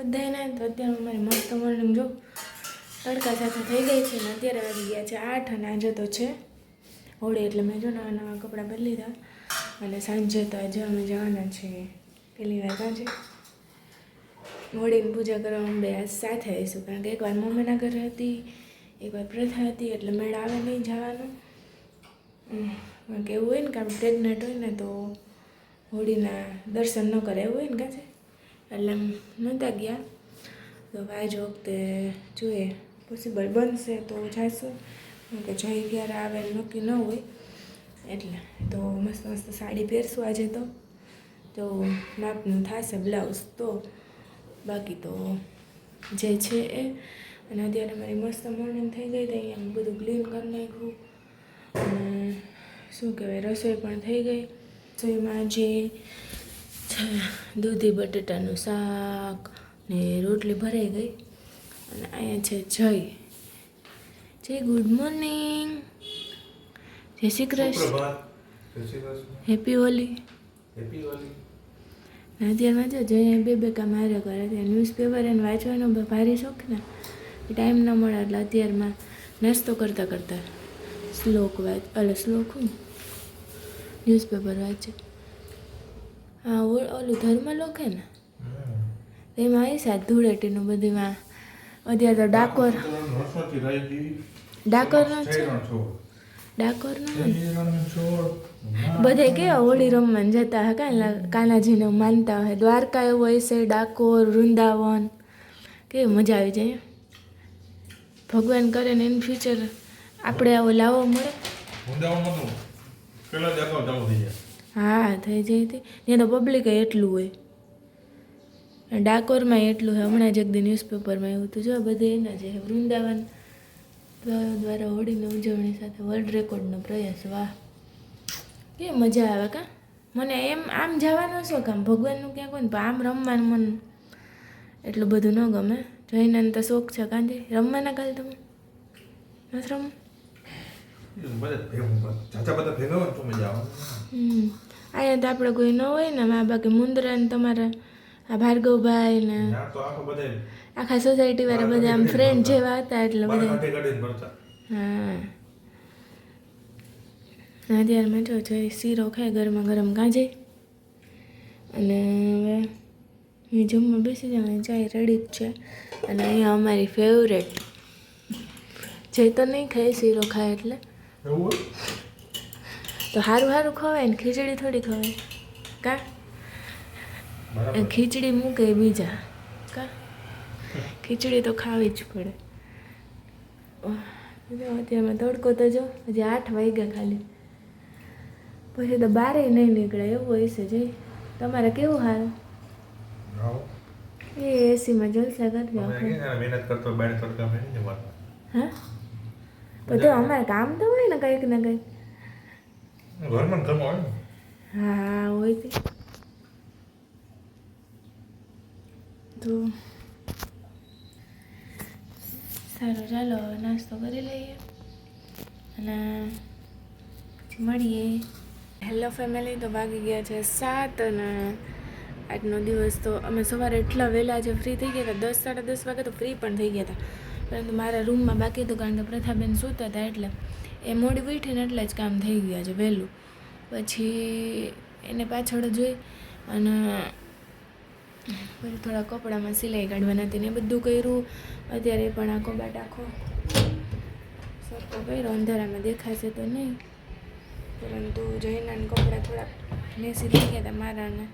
બધાને તો અત્યારે અમારી મસ્ત મોર્નિંગ જો તડકા સાથે થઈ ગઈ છે ને અત્યારે વાગી ગયા છે આઠ અને આજે તો છે હોળી, એટલે મેં જો નવા નવા કપડાં બદલી લીધા અને સાંજે તો આજે અમે જવાના છીએ. પેલી વાર સાંજે હોળીની પૂજા કરવા અમે બે સાથે આવીશું, કારણ કે એકવાર મમ્મીના ઘરે હતી, એકવાર પ્રથા હતી, એટલે મેળ આવે નહીં જવાનું. કારણ કે એવું હોય ને કે આપણે પ્રેગ્નન્ટ હોય ને તો હોળીના દર્શન ન કરે, એવું હોય ને કાંચે એટલે નહોતા ગયા. તો આજ વખતે જોઈએ પોસિબલ બનશે તો જઈશું. કે જઈ ક્યારે આવે નક્કી ન હોય. એટલે તો મસ્ત મસ્ત સાડી પહેરશું આજે તો. તો માપનું થશે બ્લાઉઝ તો. બાકી તો જે છે એ. અને અત્યારે મારી મસ્ત મોર્નિંગ થઈ ગઈ હતી અહીંયા બધું ક્લીન કરી નાખ્યું. અને શું કહેવાય, રસોઈ પણ થઈ ગઈ. રસોઈમાં જે છે દૂધી બટેટાનું શાક ને રોટલી ભરાઈ ગઈ. અને અહીંયા છે જય. જય ગુડ મોર્નિંગ. જય શ્રી કૃષ્ણ. હેપી હોલી. અત્યારમાં જો જય બે બે કામ હારે કરે છે ન્યૂઝપેપર એને વાંચવાનો ભારે શોખ ને. ટાઈમ ન મળે એટલે અત્યારમાં નાસ્તો કરતાં કરતાં શ્લોક વાંચ એટલે શ્લોક હું ન્યૂઝપેપર વાંચે. હા ઓલું ધર્મ હે ને? એમાં આવી સાત ધૂળેટીનું બધીમાં અત્યારે તો ડાકોર ડાકોરનો છે. ડાકોરનો બધે કેવા હોળી રમવાને જતા હા કાંઈ કાનાજીને માનતા હોય દ્વારકા એવું હોય છે ડાકોર વૃંદાવન. કેવી મજા આવી જાય ભગવાન કરે ને ઇન ફ્યુચર આપણે આવો લાવો મળે. વૃંદાવન પેલા જ ચાલુ થઈ જાય. હા, થઈ જઈ હતી ત્યાં તો પબ્લિક એટલું હોય. ડાકોરમાં એટલું હોય. હમણાં જ એક દી ન્યૂઝપેપરમાં એવું હતું. જો, બધે એના જે વૃંદાવન દ્વા- દ્વારા હોળીની ઉજવણી સાથે વર્લ્ડ રેકોર્ડનો પ્રયાસ. વાહ. એ મજા આવે કા? મને એમ, આમ જવાનો શોખ આમ ભગવાનનું ક્યાંક હોય ને આમ રમવાનું મન એટલું બધું ન ગમે. જઈને તો શોખ છે કાંજી રમવાના કાલે તમે? નથી રમવું? બધા ભેગું ચાચા બધા ભેગા હોય તો મજા આવે હમ અહીંયા તો આપણે કોઈ ન હોય ને મા બાકી મુંદરા ને તમારા આ ભાર્ગવભાઈ ને આખો સોસાયટી વાળા બધા આમ ફ્રેન્ડ જેવા હતા એટલે બધા. હા અત્યારે મેં જો જો શીરો ખાય ગરમા ગરમ કાંજે અને હવે હું જમવા બેસી જાઉં ચાય રેડી જ છે અને અહીંયા અમારી ફેવરેટ જે તો નહીં ખાય શીરો ખાય એટલે એવું તો સારું સારું ખવાય ને ખીચડી થોડી ખવાય. કા. ખીચડી મૂકે બીજા. કા? ખીચડી તો ખાવી જ પડે. અત્યારમાં તડકો તો જો હજી આઠ વાગ્યા ખાલી. પછી તો બારે નહીં નીકળે એવું હશે જઈ તમારે કેવું હારું એ એસીમાં જલસા ક્યાં મહેનત કરતો બાર તડકા મેં હા? બધું અમારે કામ તો હોય ને કંઈક ને કંઈક ઘરમાં કામ હોય હા હોય તે તો સારું ચાલો નાસ્તો કરી લઈએ અને પછી મળીએ હેલો ફેમિલી તો ભાગી ગયા છે સાત અને આજનો દિવસ તો અમે સવારે એટલા વહેલા જે ફ્રી થઈ ગયા હતા. દસ સાડા દસ વાગે તો ફ્રી પણ થઈ ગયા હતા. પરંતુ મારા રૂમમાં બાકી હતું કારણ કે પ્રથાબેન સૂતા હતા એટલે એ મોડી ઉઠીને એટલે જ કામ થઈ ગયા છે વહેલું. પછી એને પાછળ જોઈ અને પછી થોડા કપડામાં સિલાઈ કાઢવાના હતી ને બધું કર્યું. અત્યારે પણ આ કબાટ આખો સરખો કર્યો, અંધારામાં દેખાશે તો નહીં. પરંતુ જૈના કપડાં થોડા મેસી થઈ ગયા હતા મારાને.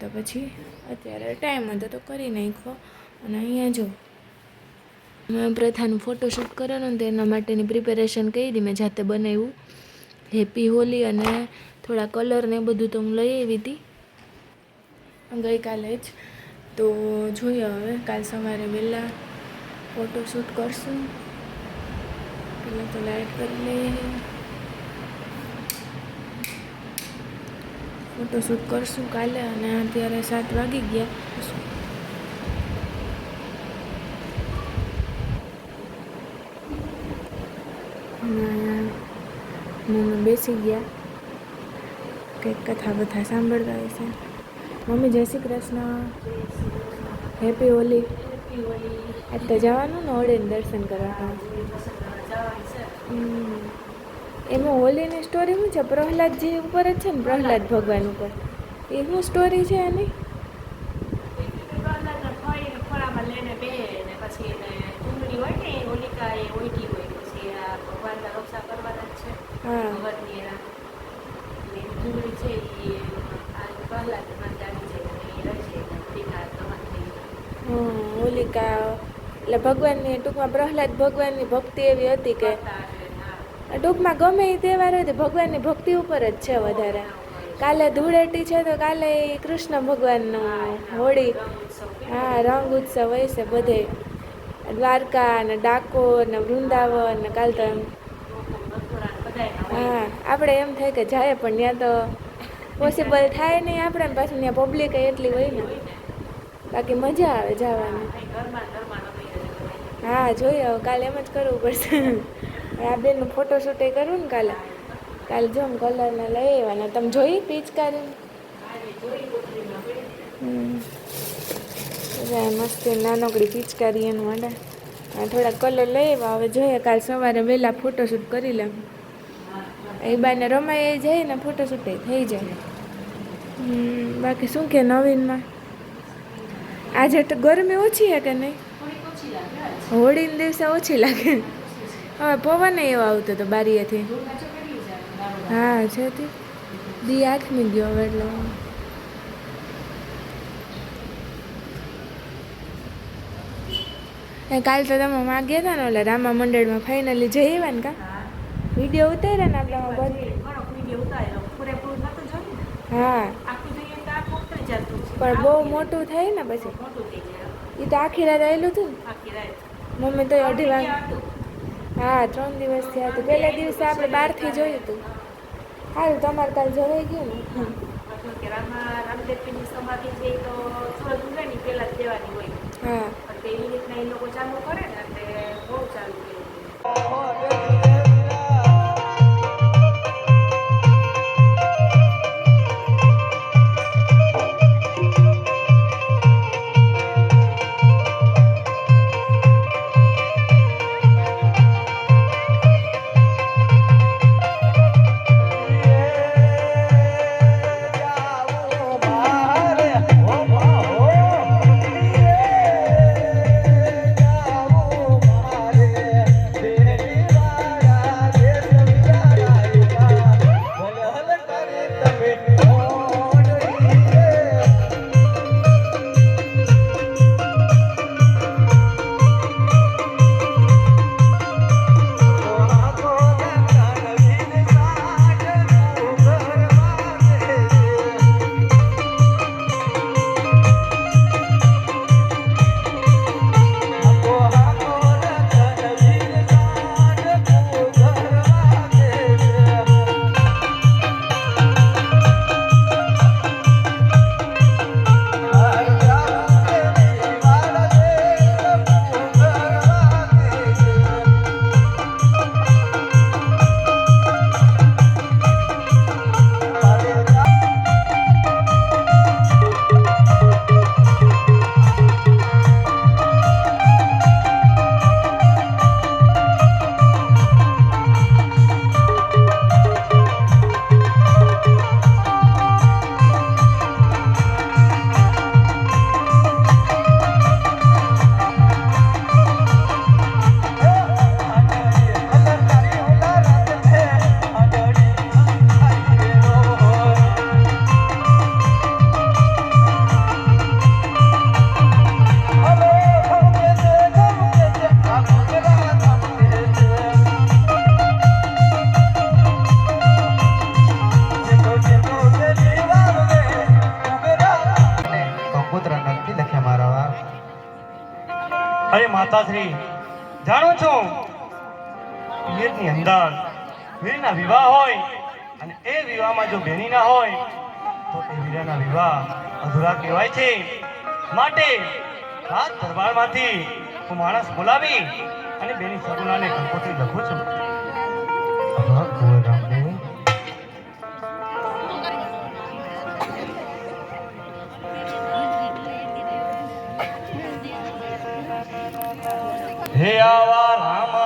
તો પછી અત્યારે ટાઈમ હતો તો કરી નાખ્યો. અને અહીંયા જો મેં પ્રથાનું ફોટોશૂટ કરેલું ને તો એના માટેની પ્રિપેરેશન કરી મેં જાતે બનાવ્યું. હેપી હોલી અને થોડા કલર ને બધું તો હું લઈ આવી હતી. ગઈકાલે જ. તો જોઈએ હવે, કાલ સવારે વહેલા ફોટોશૂટ કરશું. પહેલાં તો લાઇટ કરી લઈએ. ફોટોશૂટ કરશું કાલે અને અત્યારે સાત વાગી ગયા અને મમ્મી બેસી ગયા. કંઈક કથા બધા સાંભળતા હશે મમ્મી, જય શ્રી કૃષ્ણ. હેપી હોલી આજ જવાનું ને હોળીને દર્શન કરવા. એમાં હોલીની સ્ટોરી શું છે? પ્રહલાદજી ઉપર જ છે ને? પ્રહલાદ ભગવાન ઉપર. એ શું સ્ટોરી છે એની પ્રહલાદના ફળીને ફળામાં લઈને બે ને પછી એને ચૂંદડી હોય ને એ હોલિકા એ ઓઈટી હોય પછી આ ભગવાનના રક્ષા કરવાના જ છે ભગવાનની એના એની છે એ પહેલાં અને એ રહે છે હોલિકા તમારી હમ, હોલિકા એટલે ભગવાનની ટૂંકમાં પ્રહલાદ ભગવાનની ભક્તિ એવી હતી કે ટૂંકમાં ગમે એ તહેવાર હોય તો ભગવાનની ભક્તિ ઉપર જ છે વધારે. કાલે ધૂળેટી છે તો કાલે કૃષ્ણ ભગવાનનું હોળી. હા રંગ ઉત્સવ હોય છે બધે. દ્વારકા ને ડાકોર ને વૃંદાવન ને કાલ તો એમ લોકો મથુરા ને બધાયના હોય. હા, આપણે એમ થાય કે જાય, પણ ત્યાં તો પોસિબલ થાય નહીં આપણે પાછું ત્યાં પબ્લિક એટલી હોય ને. બાકી મજા આવે જવાની. હા, જોઈએ, હવે કાલે એમ જ કરવું પડશે. આ બેનનું ફોટોશૂટ એ કરવું ને કાલે. કાલે જો કલરના લઈ આવવાના તમે જોઈ પિચકારી મસ્ત, નાનકડી પિચકારી એનું માટે થોડા કલર લઈ આવ્યા હવે જોઈએ, કાલ સવારે વહેલા ફોટોશૂટ કરી લેમ એ બાને રમાય જાય ને ફોટોશૂટ થઈ જાય. બાકી શું કે નવીનમાં? આજે તો ગરમી ઓછી છે કે નહીં. હોળીના દિવસે ઓછી લાગે. હવે પવન એવો આવતો હતો બારીએથી. હા, છે બી દી આથમી ગયો હવે એટલે. કાલ તો તમે માગ્યા હતા ને ઓલા રામા મંડળમાં ફાઇનલી જઈ આવ્યા ને કા. વીડિયો ઉતાર્યા ને આપણામાં બંધ. ને. હા. તો. પણ બહુ મોટું થાય ને પછી. એ તો આખી રાત આવેલું હતું રાત. મમ્મી તો અઢી વાગે હા ત્રણ દિવસ થયા હતું પહેલા દિવસે આપણે બહારથી જોયું હતું. સારું તમારે કાલ જવાઈ ગયું ને હમ. પાછું પિયરની અંદર વીરના વિવાહ હોય અને એ વિવાહમાં જો બેની ના હોય, તો એ વીરાના વિવાહ અધૂરા કહેવાય છે. માટે રાજ દરબારમાંથી હું માણસ બોલાવી અને બેની સગુણાને કંકોત્રી લખું છું. હા આવા રામાદેવ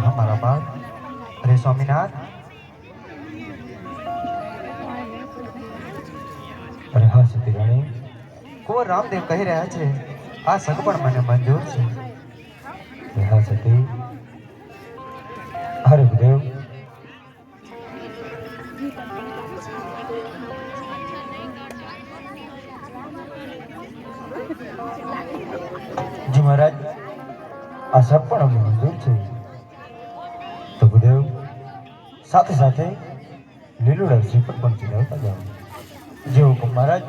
હા મારા બાપ અરે સ્વામિનાથ અરે હા રાણી કુંવર રામદેવ કહી રહ્યા છે આ સગપણ મને મંજૂર છે હા સતી ગુરુદેવ જી મહારાજ આ સગપણ પણ અમને મંજૂર છે સાથે સાથે લીલુડા શ્રીફળ પણ ચડાવતા જાઓ જે હુકમ મહારાજ.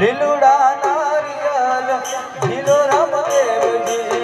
લીલુડા નારિયલ લીલો રામદેવ